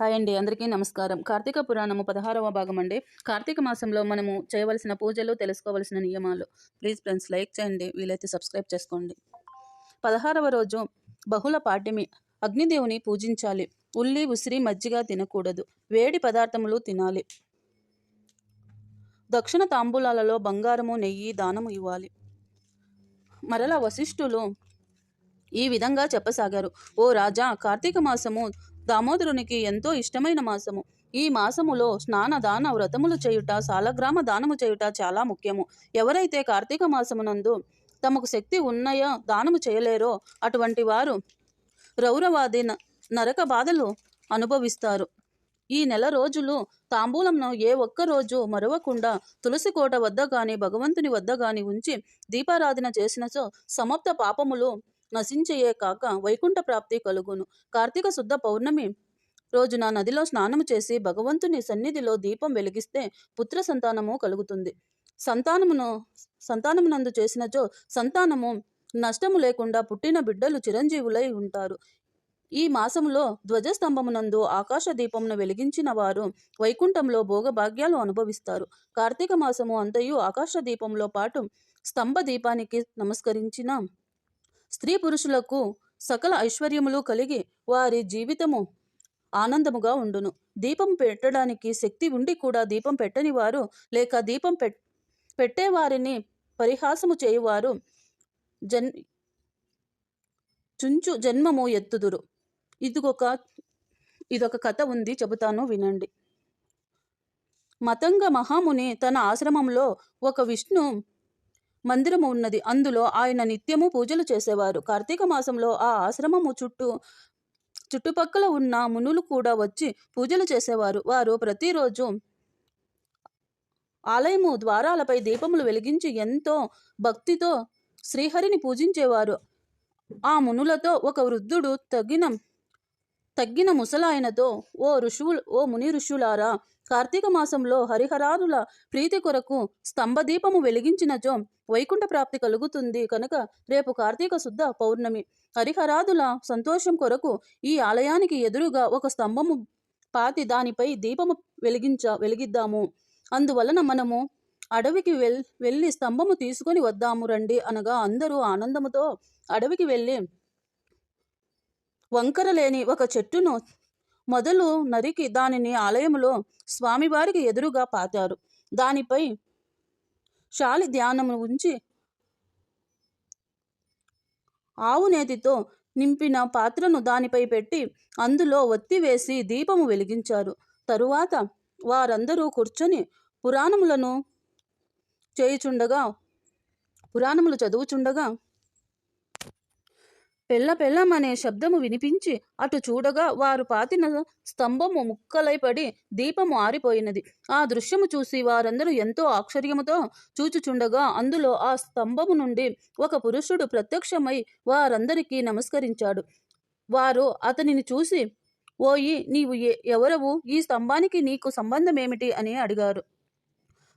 Hi అండి అందరికీ నమస్కారం. కార్తీక పురాణము పదహారవ భాగం అండి కార్తీక మాసంలో మనము చేయవలసిన పూజలు తెలుసుకోవలసిన నియమాలు. ప్లీజ్ ఫ్రెండ్స్ లైక్ చేయండి. వీలైతే సబ్స్క్రైబ్ చేసుకోండి. పదహారవ రోజు బహుళ పాఠ్యమి అగ్నిదేవుని పూజించాలి. ఉల్లి ఉసిరి మజ్జిగ తినకూడదు. వేడి పదార్థములు తినాలి. దక్షిణ తాంబూలాలలో బంగారము నెయ్యి దానము ఇవ్వాలి. మరలా వశిష్ఠులు ఈ విధంగా చెప్పసాగారు. ఓ రాజా కార్తీక మాసము దామోదరునికి ఎంతో ఇష్టమైన మాసము. ఈ మాసములో స్నాన దాన వ్రతములు చేయుట సాలగ్రామ దానము చేయుట చాలా ముఖ్యము. ఎవరైతే కార్తీక మాసమునందు తమకు శక్తి ఉన్నాయో దానము చేయలేరో అటువంటి వారు రౌరవాది న- నరక బాధలు అనుభవిస్తారు. ఈ నెల రోజులు తాంబూలంను ఏ ఒక్క రోజు మరవకుండా తులసి కోట వద్ద గాని భగవంతుని వద్ద గాని ఉంచి దీపారాధన చేసినచో సమప్త పాపములు నశించయే కాక వైకుంఠ ప్రాప్తి కలుగును. కార్తీక శుద్ధ పౌర్ణమి రోజున నదిలో స్నానము చేసి భగవంతుని సన్నిధిలో దీపం వెలిగిస్తే పుత్ర సంతానము కలుగుతుంది. సంతానమును సంతానమునందు చేసినచో సంతానము నష్టము లేకుండా పుట్టిన బిడ్డలు చిరంజీవులై ఉంటారు. ఈ మాసములో ధ్వజస్తంభమునందు ఆకాశ దీపమును వెలిగించిన వారు వైకుంఠంలో భోగభాగ్యాలు అనుభవిస్తారు. కార్తీక మాసము అంతయు ఆకాశ దీపంలో పాటు స్తంభ దీపానికి నమస్కరించిన స్త్రీ పురుషులకు సకల ఐశ్వర్యములు కలిగి వారి జీవితము ఆనందముగా ఉండును. దీపం పెట్టడానికి శక్తి ఉండి కూడా దీపం పెట్టని వారు లేక దీపం పెట్ పెట్టేవారిని పరిహాసము చేయువారు జన్ చుంచు జన్మము ఎత్తుదురు. ఇదిగొక ఇదొక కథ ఉంది చెబుతాను వినండి. మతంగ మహాముని తన ఆశ్రమంలో ఒక విష్ణు మందిరము ఉన్నది. అందులో ఆయన నిత్యము పూజలు చేసేవారు. కార్తీక మాసంలో ఆ ఆశ్రమము చుట్టూ చుట్టుపక్కల ఉన్న మునులు కూడా వచ్చి పూజలు చేసేవారు. వారు ప్రతిరోజు ఆలయము ద్వారాలపై దీపములు వెలిగించి ఎంతో భక్తితో శ్రీహరిని పూజించేవారు. ఆ మునులతో ఒక వృద్ధుడు తగిన తగ్గిన ముసలాయనతో ఓ ఋషువులు ఓ ముని ఋషులారా కార్తీక మాసంలో హరిహరాదుల ప్రీతి కొరకు స్తంభదీపము వెలిగించినచో వైకుంఠ ప్రాప్తి కలుగుతుంది కనుక రేపు కార్తీక శుద్ధ పౌర్ణమి. హరిహరాదుల సంతోషం కొరకు ఈ ఆలయానికి ఎదురుగా ఒక స్తంభము పాతి దానిపై దీపము వెలిగించ వెలిగిద్దాము. అందువలన మనము అడవికి వెల్ వెళ్ళి స్తంభము తీసుకొని వద్దాము రండి అనగా అందరూ ఆనందముతో అడవికి వెళ్ళి వంకర లేని ఒక చెట్టును మొదలు నరికి దానిని ఆలయములో స్వామివారికి ఎదురుగా పాతారు. దానిపై శాలి ధ్యానము ఉంచి ఆవు నేతితో నింపిన పాత్రను దానిపై పెట్టి అందులో ఒత్తి వేసి దీపము వెలిగించారు. తరువాత వారందరూ కూర్చొని పురాణములను చేయుచుండగా పురాణములు చదువుచుండగా పెళ్ళ పెళ్ళం అనే శబ్దము వినిపించి అటు చూడగా వారు పాతిన స్తంభము ముక్కలై పడి దీపము ఆరిపోయినది. ఆ దృశ్యము చూసి వారందరూ ఎంతో ఆశ్చర్యముతో చూచుచుండగా అందులో ఆ స్తంభము నుండి ఒక పురుషుడు ప్రత్యక్షమై వారందరికీ నమస్కరించాడు. వారు అతనిని చూసి ఓయి నీవు ఎవరవు? ఈ స్తంభానికి నీకు సంబంధమేమిటి? అని అడిగారు.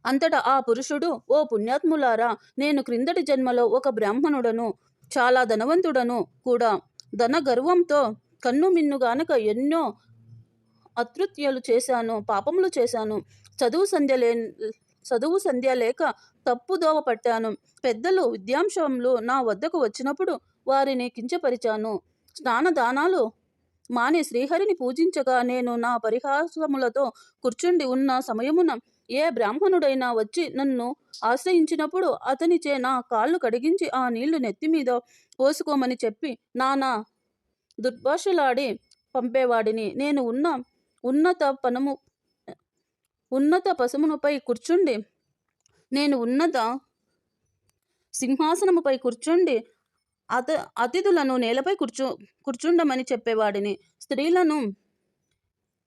అంతటా ఆ పురుషుడు ఓ పుణ్యాత్ములారా నేను క్రిందటి జన్మలో ఒక బ్రాహ్మణుడను చాలా ధనవంతుడను కూడా. ధన గర్వంతో కన్ను మిన్నుగానక ఎన్నో అతృత్యాలు చేశాను పాపములు చేశాను. చదువు సంధ్య లే చదువు సంధ్య లేక తప్పుదోవ పట్టాను. పెద్దలు విద్యాంశములు నా వద్దకు వచ్చినప్పుడు వారిని కించపరిచాను. స్నాన దానాలు మాని శ్రీహరిని పూజించగా నేను నా పరిహాసములతో కూర్చుండి ఉన్న సమయమున ఏ బ్రాహ్మణుడైనా వచ్చి నన్ను ఆశ్రయించినప్పుడు అతనిచే నా కాళ్ళు కడిగించి ఆ నీళ్ళు నెత్తి మీద పోసుకోమని చెప్పి నానా దుర్భాషలాడి పంపేవాడిని. నేను ఉన్న ఉన్నత పనము ఉన్నత పశుమునుపై కూర్చుండి నేను ఉన్నత సింహాసనముపై కూర్చుండి అత అతిథులను నేలపై కూర్చు కూర్చుండమని చెప్పేవాడిని. స్త్రీలను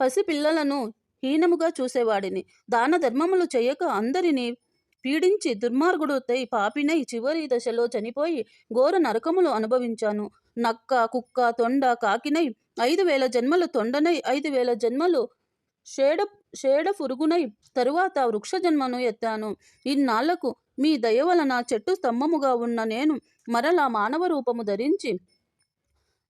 పసిపిల్లలను హీనముగా చూసేవాడిని. దాన ధర్మములు చేయక అందరినీ పీడించి దుర్మార్గుడుతై పాపినై చివరి దశలో చనిపోయి ఘోర నరకములు అనుభవించాను. నక్క కుక్క తొండ కాకినై ఐదు వేల జన్మలు తొండనై ఐదు వేల జన్మలు షేడ షేడ పురుగునై తరువాత వృక్ష జన్మను ఎత్తాను. ఇన్నాళ్ళకు మీ దయ వలన చెట్టు స్తంభముగా ఉన్న నేను మరలా మానవ రూపము ధరించి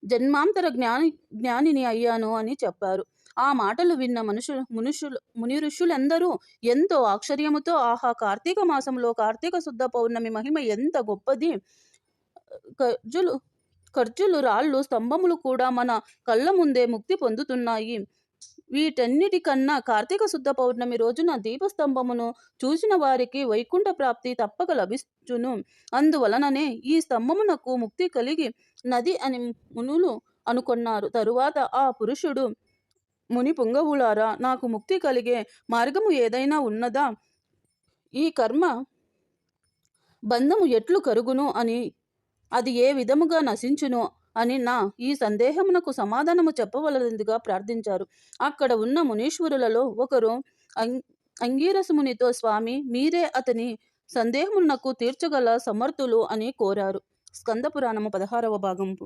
జన్మాంతర జ్ఞాని జ్ఞానిని అయ్యాను అని చెప్పారు. ఆ మాటలు విన్న మనుషులు మనుషులు ముని ఋషులందరూ ఎంతో ఆశ్చర్యముతో ఆహా కార్తీక మాసంలో కార్తీక శుద్ధ పౌర్ణమి మహిమ ఎంత గొప్పది. ఖర్జులు ఖర్జులు రాళ్ళు స్తంభములు కూడా మన కళ్ళ ముందే ముక్తి పొందుతున్నాయి. వీటన్నిటికన్నా కార్తీక శుద్ధ పౌర్ణమి రోజున దీపస్తంభమును చూసిన వారికి వైకుంఠ ప్రాప్తి తప్పక లభించును. అందువలననే ఈ స్తంభమునకు ముక్తి కలిగి నది అని మునులు అనుకొన్నారు. తరువాత ఆ పురుషుడు ముని పుంగవులారా నాకు ముక్తి కలిగే మార్గము ఏదైనా ఉన్నదా? ఈ కర్మ బంధము ఎట్లు కరుగును అని అది ఏ విధముగా నశించును అని నా ఈ సందేహమునకు సమాధానము చెప్పవలదిగా ప్రార్థించారు. అక్కడ ఉన్న మునీశ్వరులలో ఒకరు అం- అంగీరసమునితో స్వామి మీరే అతని సందేహమునకు తీర్చగల సమర్థులు అని కోరారు. స్కందపురాణము పదహారవ భాగం